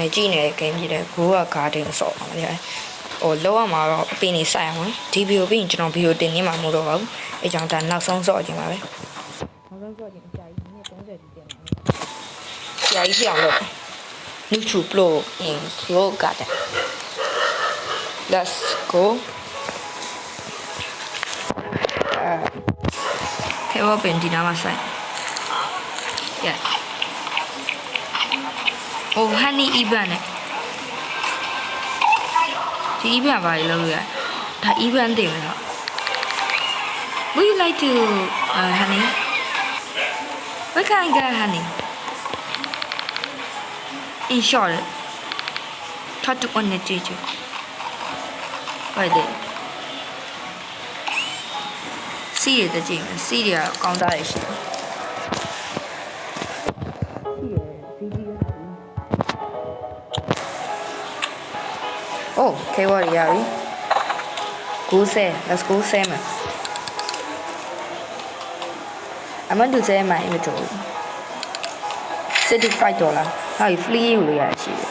မယ်ကြည့်နေတဲ့ game ဖြစ်တဲ့ Go Garden ဆော့ပါမယ်ဟိုလောရမှာတော့အပင်နေစိုက်အောင်ဒီဗီဒီယိုပြီးရင်ကျွန်တော်ဗီဒီယိုတင်နေမှာမဟုတ်တော့ပါဘူးအဲကြောင့်ဒါနောက်ဆုံးဆော့ခြင်းပါပဲနောက်ဆုံးဆော့ခြင်းအကြာကြီးမိနစ်30တိတင်ပါမယ်ကြာကြီးပြောင်းလို့ Neutral Blow in Go Garden Let's go အဲခဲဝပင်ဒီနားမှာစိုက် Yeah. Oh, honey Iban နဲ့ဒီ Iban ဘာလဲလုပ်ရဒါ Iban တင်မယ်တော့ Would you like to uh, honey? What kind of guy honey? In short, try to on the teacher. Right there. စီးရတဲ့ကြည့်မ အိုးခေဝရရပြီ90 let's go 7 I'm going to say my inventory 65 dollar ဟာ free ယူလို့ရရှိတယ်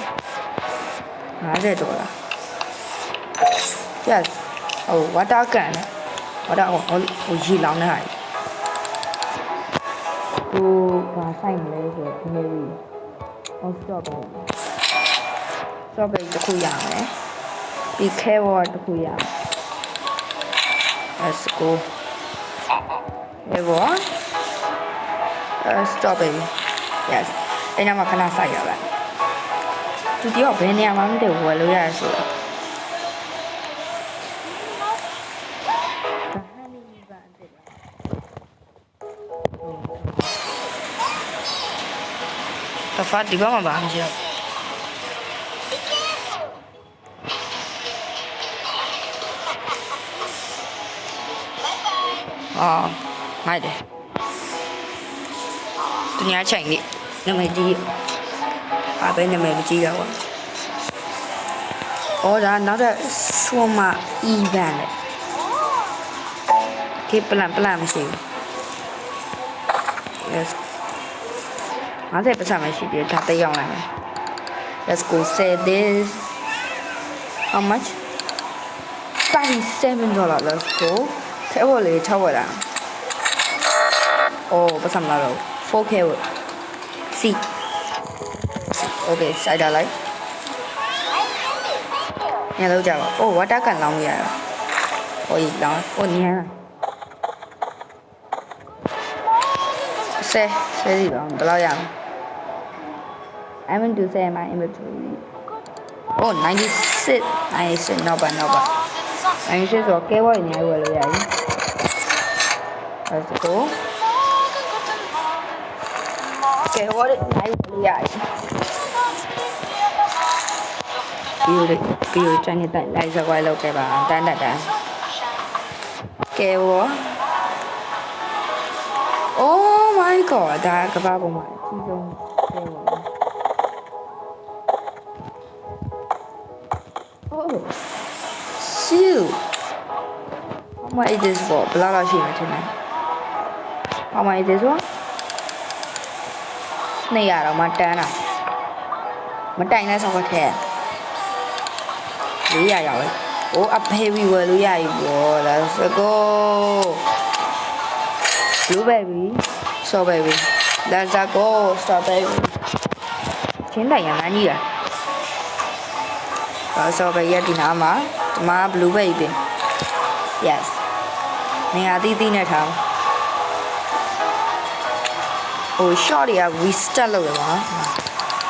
50 dollar yes ဟို water can နဲ့ water ဟိုဟိုရေလောင်းတဲ့ဟာကြီးဟိုဘာဆိုင်မလဲဆိုတော့ဒီနေ့ရီ on stop ပဲ strawberry တစ်ခုရမယ် ပြီး carrot တစ်ခုရမယ် let's go carrot uh, strawberry yes အဲ့နာမှာခဏစိုက်ရပါသူတယောက်ဘယ်နေရာမှာမသိဘူးဝယ်လို့ရတယ်ဆိုတော့ဒါ honey ဘာအစ်စ်လဲတဖတ်ဒီဘက်မှာဘာမှမရှိတော့ အော်မိုက်တယ်သူညာချိန်လေးနာမည်ကြီးအားပဲနာမည်မကြီးတော့ဘူးအော်ဒါနောက်တဲ့ဆွမ်းမအီဗန်လေဒီပလန်ပလန်မရှိဘူး yes 50ပတ်စံမရှိသေးဒါတက်ရောက်လာမယ် let's go say this how much 37 dollar let's go ထဲဝလေး6ဝက်လားအော်ပတ်စံမလာတော့ 4k ဝက် C okay စိုက်တာလိုက်ညလောက်ကြပါအိုးဝတာကန်လောင်းရတာဟိုကြီးလောင်းဟိုညံဆဲဆဲစီပါဘယ်လောက်ရအောင် I want to say my inventory oh 96 96 not bad not bad 96ဆိုတော့ကဲဝိုင်းနေရဝယ်လို့ရပြီ let's go ကဲဝိုင်းနိုင်ဝယ်လို့ရပြီပြီးရပြီးရချန်နေတဲ့လိုက်စကွာလောက်ခဲ့ပါတန်းတက်တန်းကဲဝေါ် Oh my god ဒါကဘာပေါ်မှာအကြီး shoot How much is this for ဘယ်လောက်လောက်ရှိမှထင်လဲ How much is this one နေရတော့မတန်းတာမတိုင်တဲ့ဆောက်ကထဲ400ရောက်လေ။အိုးအဖေဝီဝယ်လို့ရပြီပေါ့ Let's go Blueberry Strawberry Let's go Strawberry ချင်းတိုင်ရမ်းကြီးလားဒါ Strawberry ရဒီနားမှာ ဒီမှာ Blueberry ပြင် Yes နေရာတီးတီးနဲ့ထားဟို short တွေက we start လုပ်ရပါ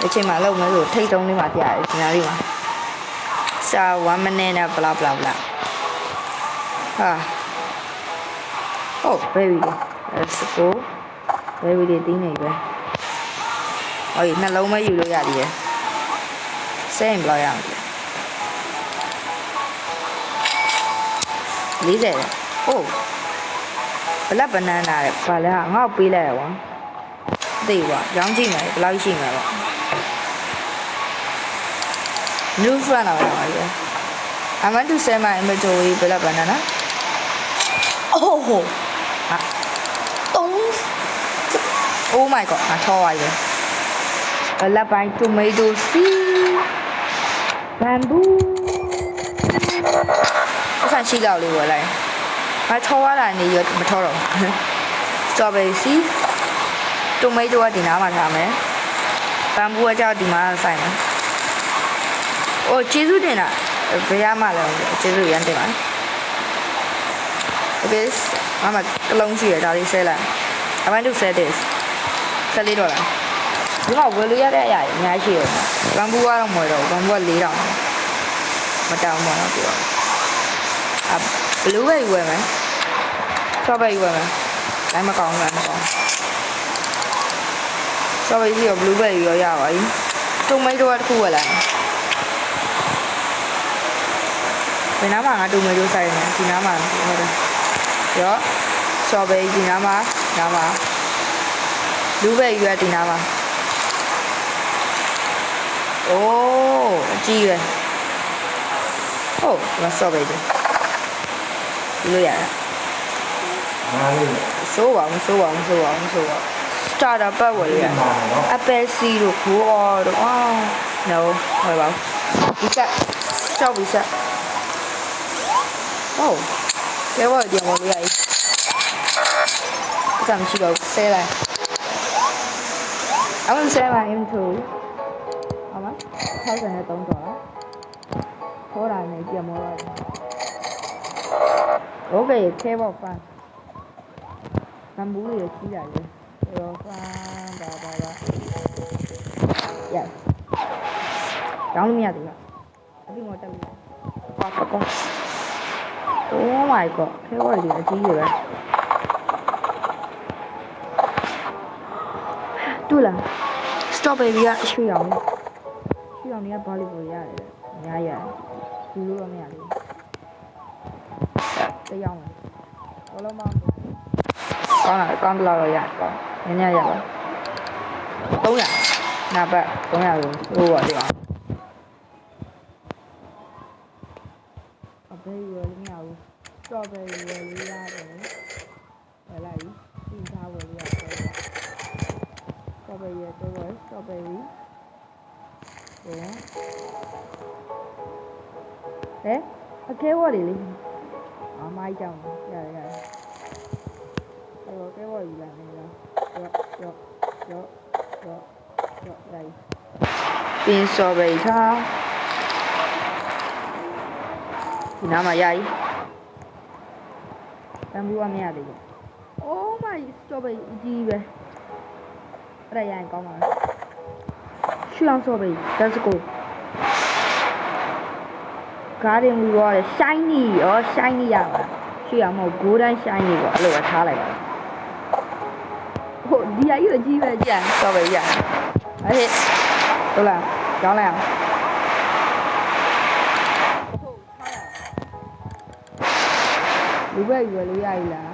အချိန်မှာလုပ်မယ်ဆိုထိတ်တုံးလေးမှာပြရတယ်ဒီနားလေးမှာစာ1 minute နဲ့ blah blah blah ဟာ oh baby let's go baby တွေတင်းနေပဲဟောဒီနှလုံးမယူလို့ရတယ်ရယ်စရင်ဘယ်လောက်ရအောင် 40လေ oh ဘလက်ဘနနာတဲ့ဘာလဲဟာငါ့ကိုပေးလိုက်ရကွာသိကွာရောင်းကြည့်မယ်ဘယ်လောက်ရှိမှာပေါ့ new friend လာပါလေ I want to sell my inventory ဘလက်ဘနနာ oh ဟာတုံး oh my god ငါထောသွားပြီလက်ပိုင်း tomato seed bamboo အဆန် ရှိလောက်လေးဝယ်လိုက်ငါထောရတာနေရမထောတော့ strawberry seed tomato ကဒီနားမှာထားမယ် bamboo ကကြောက်ဒီမှာဆိုင်မယ်အိုးကျေးဇူးတင်တာဘယ်ရမှလဲကျေးဇူးရမ်းတင်ပါတယ် Okay, mama တစ်လုံးရှိရဒါလေးဆဲလိုက် I want to sell this ဆက်လေးတော့လားဒီမှာဝယ်လို့ရတဲ့အရာကြီးအများကြီးရှိတယ်ဘမ်ဘူကတော့မဝယ်တော့ဘူးဘမ်ဘူက4000မတောင်းပါတော့ပြောအ ဘလူးပဲဝယ်မယ်ဆော့ပဲဝယ်မယ်လည်းမကောင်းဘူးလည်းမကောင်းဆော့ပဲကြီးရောဘလူးပဲရောရပါပြီတုံမိတ်တော့တစ်ခုဝယ်လိုက်ဘယ်နားမှာငါတုံမိတ်တို့ဆိုင်နေဒီနားမှာဟုတ်တယ်ရောဆော့ပဲဒီနားမှာနားမှာလူပဲရွက်ဒီနားမှာအိုးအကြီးပဲဟုတ်မဆော့ပဲဒီလို့ရတယ်အားလေး ဆိုးပါမဆိုးပါမဆိုးပါမဆိုးပါ starter pack ဝယ်ရပါနော် apple seed တို့ grow တို့အာ no ဝယ်ပါဒီဆက်ကြောက်ပြီဆက်ဟုတ်ကဲဝယ်ကြဝယ်ရည်စမ်းရှိတော့ဆဲလိုက်အမှန်ဆဲလိုက် into Okay ခဲပေါ့ဖန်ဘမ်ဘူရကြီးလာတယ်ရောဖန်ဘာဘာဘာ Yes တောင်းလို့မရသေးဘူးအပြင်ကတက်လို့ပါပါပါ Oh my god ခဲပေါ့ကြီးအကြီးကြီးပဲတူလား strawberry ကရွှေရောင်ရွှေရောင်တွေကဘာလို့ပေါ်ရ တယ်အများကြီးရတယ်ဒီလိုတော့မရသေးဘူးတရားဝင်ဘောလုံးမကောင်းလားကောင်းတယ်လို့ရကောင်းနည်းနည်းရပါ300နာဘတ်300လို့ဟိုပါဒီအောင်အဘေးရယ်မရဘူး အခဲဝလေးလေးအမိုက်ကြောင်ရတယ်ရတယ်အဲ့တော့ကဲဝယူလိုက်မယ်လားရော့ရော့ရော့ရော့ရော့လိုက်ပင်းစော်ပဲထားဒီနားမှာရည်တန်ဘူးကမရသေးဘူး Oh my strawberry အကြီးပဲအဲ့ဒါရရင်ကောင်းပါလားရွှေအောင် strawberry let's go garden ဝီရောတယ် shiny ရော shiny ရပါရွှေအောင်မဟုတ် golden shiny ပေါ့အဲ့လိုပဲထားလိုက်ပါဟုတ်ဒီအကြီးအကြီးပဲကြာ strawberry ရအဲ့ဒီဟုတ်လားကြောင်းလိုက်အောင်လူပဲရွယ်လို့ရည်လား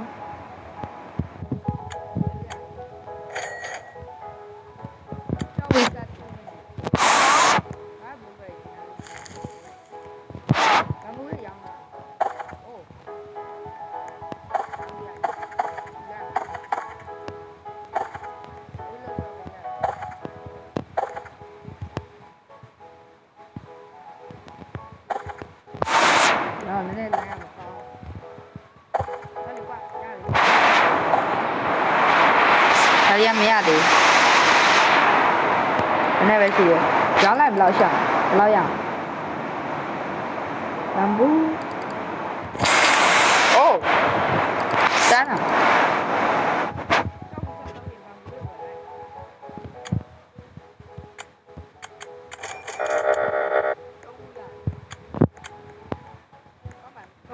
ရောင်းလိုက်ဘယ်လောက်ရှာဘယ်လောက်ရဘမ်ဘူအိုးတန်းလား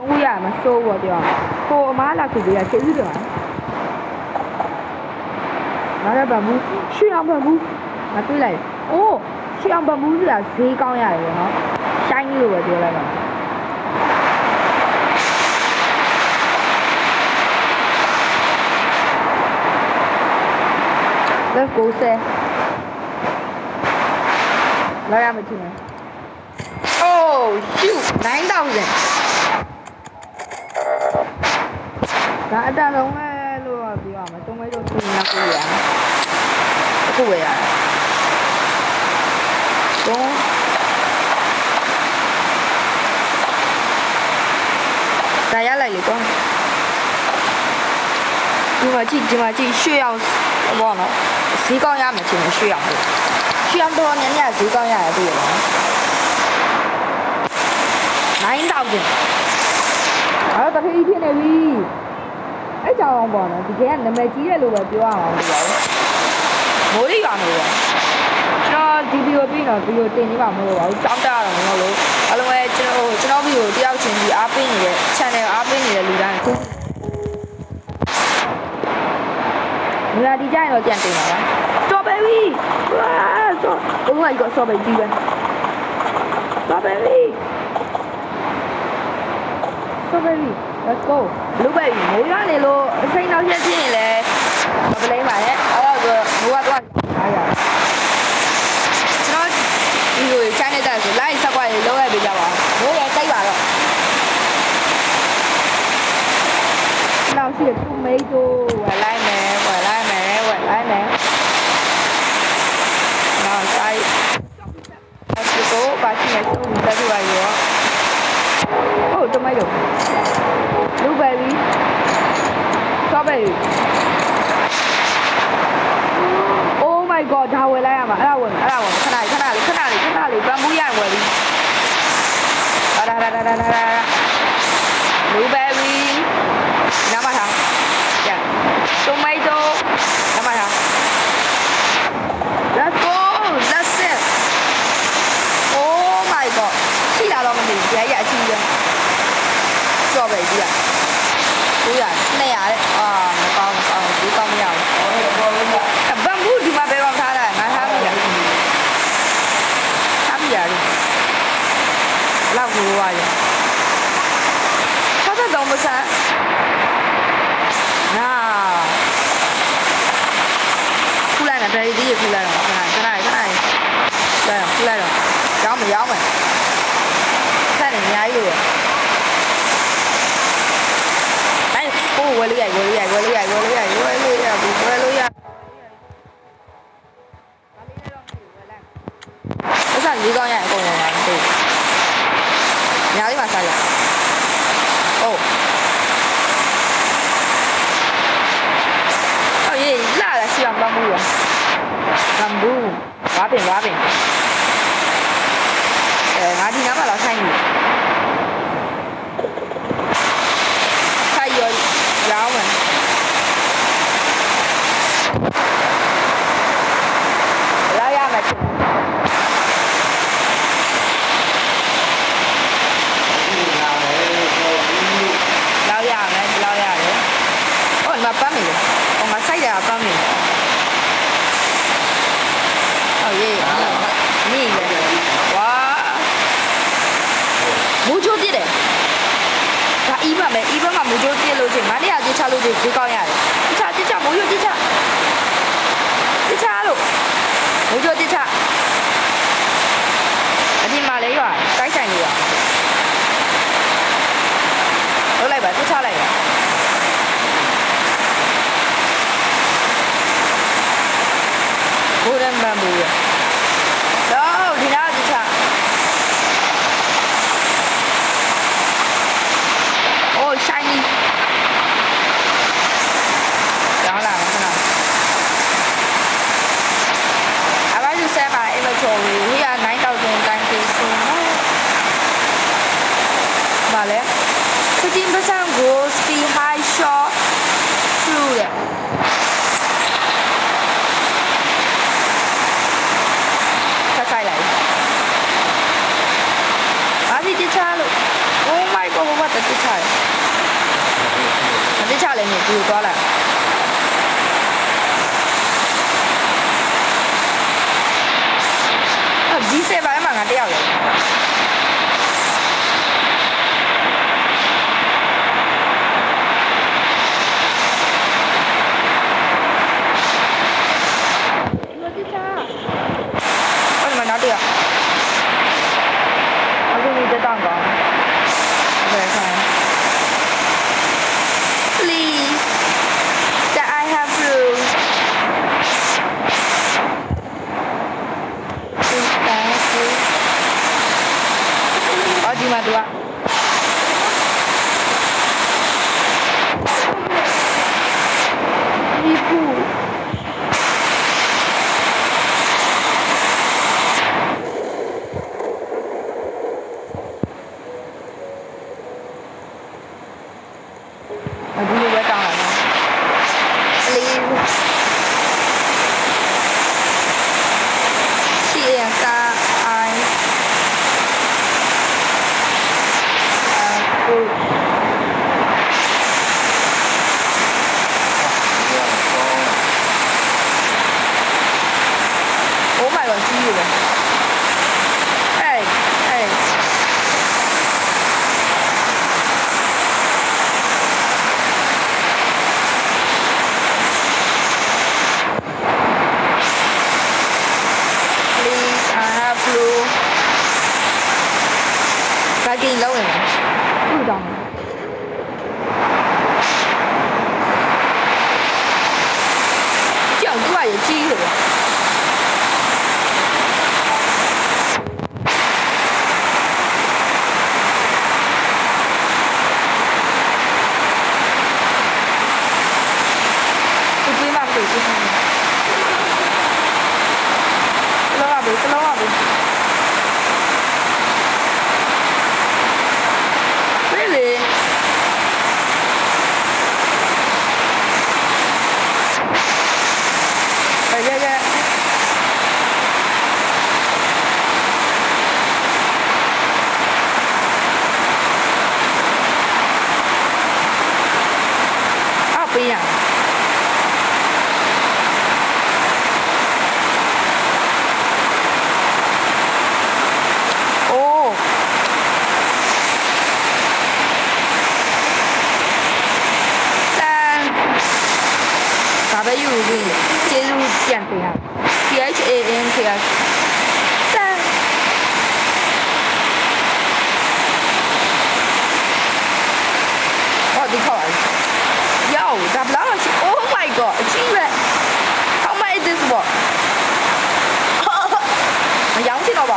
ဦးရမစိုးဘောပြောကိုအမားလာခုပြ ရကျေးဇူးတင်ပါတယ်နားရဘမ်ဘူရွှေအောင်ဘမ်ဘူမတွေးလိုက်အိုးရွှေအောင်ဘမ်ဘူဆိုတာဈေးကောင်းရတယ်ပေါ့နော်ရှိုင်းလို့ပဲပြောလိုက်ပါ Let's go say လာရမယ်ထင်တယ် Oh shoot 9000ဒါအတန်လုံးပဲလို့တော့ပြောရမယ်တုံးမဲတော့သူ့နောက်ကိုရအခုဝယ်ရတယ် ဘုံဒါရလိုက်လေကွာ ဒီမှာကြည့်ဒီမှာကြည့်ရွှေအောင်ဘောနော်ဈေးကောင်းရမယ်ချင်းရွှေအောင်လို့ရွှေအောင်တော့ညညဈေးကောင်းရတယ်သိရလား9000အဲ့တော့တထေးဖြစ်နေပြီအဲ့ကြောင်အောင်ပေါ့နော်ဒီကကနာမည်ကြီးတယ်လို့ပဲပြောရအောင်လို့ပါမိုးလေးပါမယ်ပေါ့ကျွန်တော်ဒီဗီဒီယိုပြီးတော့ဗီဒီယိုတင်နေမှာမဟုတ်ပါဘူးတောင်းတရတော့မဟုတ်လို့အလုံးပဲကျွန်တော်ကျွန်တော်ဗီဒီယိုတယောက်ချင်းဒီအားပေးနေတဲ့ channel အားပေးနေတဲ့လူတိုင်း ခုမလာဒီကြရင်တော့ပြန်တင်ပါလားတော်ပဲပြီဝါဆိုဘုရားကစောပဲကြီးပဲတော်ပဲပြီ strawberry let's go လုပ်ပဲပြီမိုးရနေလို့အစိမ်းနောက်ရက်ဖြစ်ရင်လည်းမပလိမ့်ပါနဲ့အဲ့တော့မိုးကတော့အားရကျွန်တော်ဒီလိုချိုင်းနေတဲ့ဆို line ဆက်ကွာရေလောက်ရပေးကြပါမိုးလည်းတိတ်ပါတော့နောက်ရှိတဲ့ tomato ဝယ်လိုက်မယ်ဝယ်လိုက်မယ်ဝယ်လိုက်မယ်နောက်ဆိုင် let's go ပါချင်တဲ့စုံတက်ပြပါရော Oh, tomato. Blueberry. Strawberry. Oh my god, ဒါဝယ်လိုက်ရမှာအဲ့ဒါဝယ်မယ်အဲ့ဒါဝယ်မယ်ခဏလေးခဏလေးခဏလေးခဏလေးပန်းမူးရရင်ဝယ်ပြီဒါဒါဒါဒါဒါဒါ Blueberry နားမထားရ Tomato နားမထား Let's go that's it Oh my god ရှိလာတော့မသိဘူးကြရရအချင်းချင်းစော့ပဲကြီးอ่ะကိုရ200တဲ့အာမကောင်းမကောင်းဒီကောင်းမရဘူးအဘမ်ဘူးဒီမှာဘယ်တော့ထားတာငါထားမိရထားမိရတယ် လောက်ကိုဝါရဆက်ဆက်တော့မဆန်းနာခုလိုက်မယ်ဘယ်ဒီခုလိုက်တော့ခဏခဏခဏလိုက်တော့ခုလိုက်တော့ရောင်းမရောင်းမယ်ဆက်နေအများကြီးလို့အဲ့ဟိုဝယ်လို့ရဝယ် လို့ရဝယ်လို့ရဝယ်လို့ရဝယ်လို့ရဝယ်လို့ရအဲ့ဒါလေးကောင်းရအကုန်လုံးပါမသိဘူးညာလေးမှာဆက်လိုက်ဟုတ်အော်ရေးလာလာရှိအောင်ပန်းမှုရပန်းမှုဝါပင်ဝါပင်အဲငါဒီနားမှာလာဆိုင်နေဆိုင်ရောရောင်းမယ်လာရမယ်ချင်းလောက်ရမယ်လောက်ရတယ်ဟိုဒီမှာပန်းမီလေဟိုမှာစိုက်ရပန်းမီဟုတ်ရေးนี่လေဝါမူချိုးပြစ်တယ်ဒါအီးပါမယ်အီးဘက်မှာမူချိုးပြစ်လို့ချင်းမနေ့ကတိချလို့ချင်းဈေးကောင်းရတယ်တိချတိချမူချိုးတိချတိချလို့မူချိုးတိချအဒီမှာလေရွာတိုက်ဆိုင်လို့ရွာလုပ်လိုက်ပါတိချလိုက်ပါ ဘူရန်ဘမ်ဘူရတော့ဒီနာတိချ Oh, shiny. Đó là cái nào. I like to say my inventory. Here are 9,000 thank you so much. Và lẽ 15% growth speed high short through it. Sao sai lại? À thì tiếp theo luôn. Oh my god, what the tiếp theo? မတိချလည်းနေပြီးသွားလာအဲဒီစေပါမှာငါတယောက်လေမ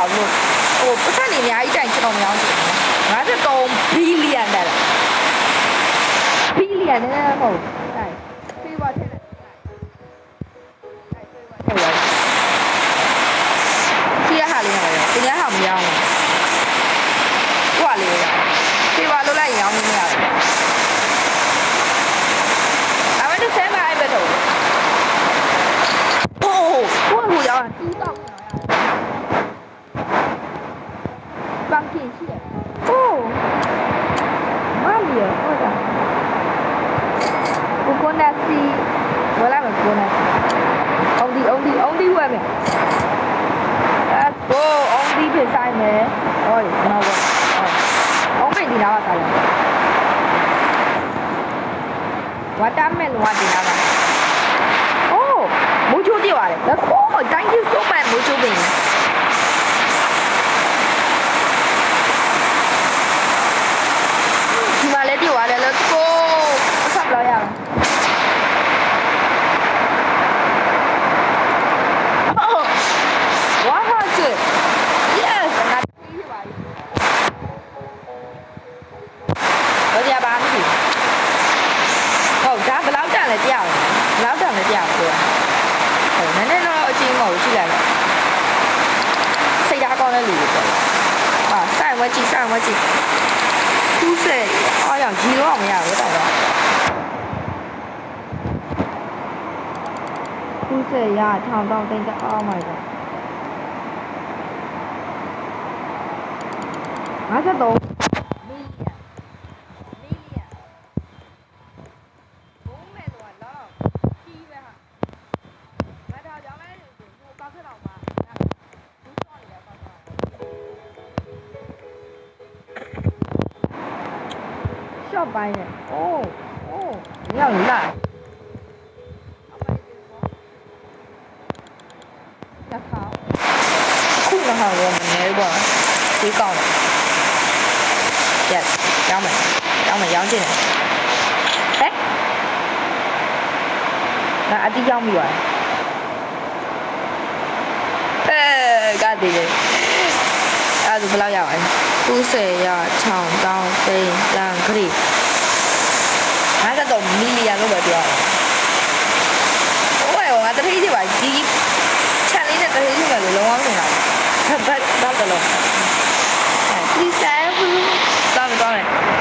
ရောင်းချင်တော့ပါဘူးဟိုပတ်စံနေအများကြီးတိုင်ချင်တော့မရောင်းချင်ဘူး53 billion တဲ့ ဘီလီယံနဲ့မဟုတ်။တိုက်။ဖေးပါထက်တယ်။တိုက်။ဖေးပါထက်တယ်။ကြီးရဟာလေးနဲ့ပဲ။တင်ရဟာမရောင်းဘူး။ဟွာလေးပဲ။ဖေးပါလို့လိုက်ရောင်းနေရတယ်။ဒါမှမဟုတ်ဆဲမအိုက်ပဲတော့။အိုးဟိုဟိုရောင်းတီးတော့ပန်းကင်ရှိတယ်။အိုးမမီ ရဟုတ်တာ။ coconut seed ဝယ်လိုက်မယ် coconut seed only only only ဝယ်မယ် let's go only ဖြစ်ဆိုင်မယ်ဟောဒီနော်ဝယ်အောင်မေးဒီနာပါဆိုင်ရ watermelon ကဒီနာပါ oh မိုးချိုးပြပါတယ် let's go thank you so much မိုးချိုးပင်ဒီမှာလည်းပြပါတယ် let's go ဆက်လာရအောင် Oh, 100. Yes, ငါပြီးပါပြီ။ဘာကြ ပါမသိဘူး။ဟုတ်ဒါဘယ်လောက်တန်လဲပြအောင်။ဘယ်လောက်တန်လဲပြအောင်ပြော။ဟုတ်နည်းနည်းတော့အချင်းမဟုတ်ကြည့်လိုက်တော့။စိတ်ဓာတ်ကောင်းတဲ့လူတွေပေါ့။ဟာစိုက်ဝဲကြည့်စိုက်ဝဲကြည့်။သူ့စိတ်အားရကြီးတော့မရဘူးတော့တော့။သူ့စိတ်ရထောင်တောင်းတိတ်တအောင်းမှာတော့53 ရှော့ပိုင်းနဲ့အိုးအိုးညောင်လာတစ်ခါခုနဟာရောမနေပါဒီကောင်းတယ် yes ရောင်းမယ်ရောင်းမယ်ရောင်းချင်တယ်ဟဲ့ငါအတိရောင်းပြီးသွားတယ်အဲကတည်းကအဲ့ဒါဆိုဘယ်လောက်ရပါလဲ90ရ6တောင်းသိန်းတန်ခရီ53 မီလီယံလို့ပဲပြောရအောင်ဟိုရောငါတတိကြီးပါကြီးချက်လေးနဲ့တတိကြီးပဲလို့လုံးဝမမြင်တော့ဘတ်ဘတ်တော့ please save တောင်းတော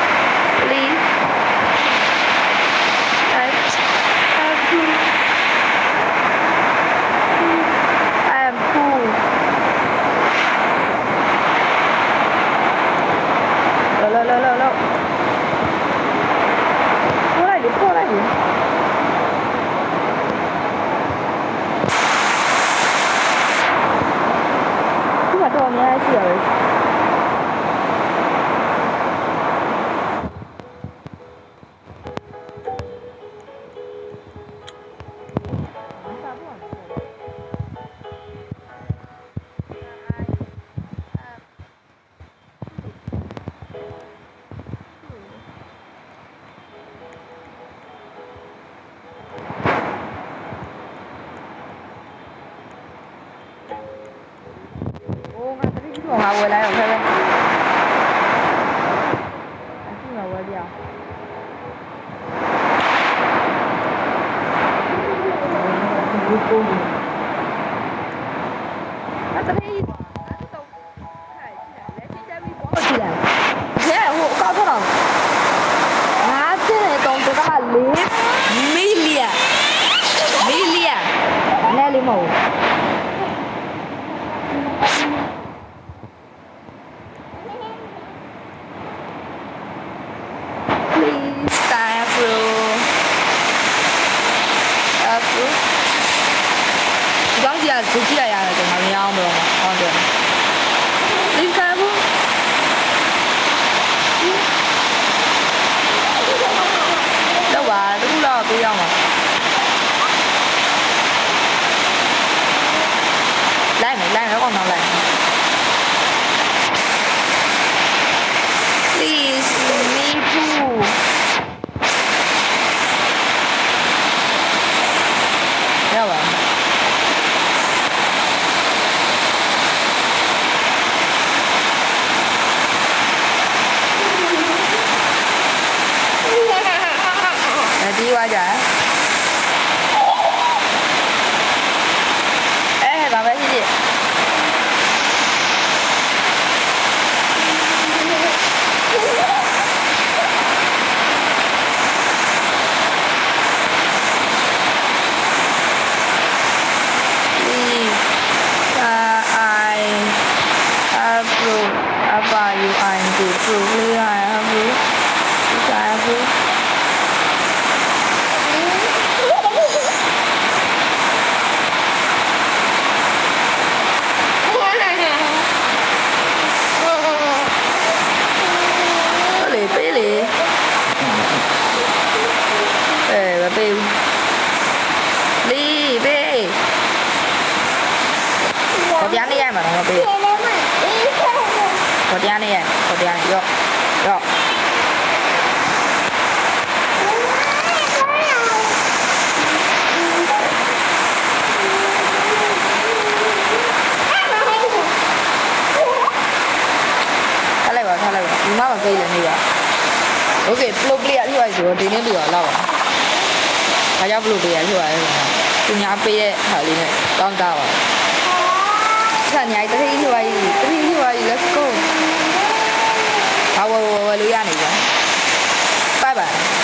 တတိကြီးကငါဝယ်လိုက်အောင်ခဲခဲအခုငါဝယ်ပြအောင်ငါတတိကြီးအဲ့တော့ခိုင်လက်ချင်းတက်ပြီးပေါ်ကြည့်လိုက်ခဲဟိုအကောက်ထတော့ငါတဲ့တုံးတက4မီလီယံမီလီယံလဲလေးမဟုတ် Please stand through. Stand through. ဒီကောင်းကြီးကဇူကြည့်ရရတယ်ကျွန်တော်မရအောင်တော့ဟုတ်တယ် Please stand through. တော့ပါတခုတော့ပေးရအောင်ပါလိုက်မယ်လိုက်မယ်ကောင်းတော့လိုက်မယ် Please me too ရပါ အဲဒီဝါကြအဲဘာပဲရှိသေး Please, uh, I have to about you and to truly I have to Please, I have to Có lì phí lì Ê bà Bill Đi Bill Có đi ăn đi em mà nó Bill Có đi ăn đi em Có đi ăn đi Vô Vô Thay lại vào thay lại vào Đúng mà cây là như vậy Ok, blow play အထိပါဆိုတော့ဒီနေ့ပြီးတော့လောက်ပါ။ဒါကြောင့် blow play အထိပါလေ။သူညာပေးတဲ့ဟာလေးနဲ့တောင်းတာပါ။ က်ဆက်အများကြီးတတိလှွားကြီးတတိလှွားကြီး let's go ဘာဝဝဝလို့ရနေကြ bye bye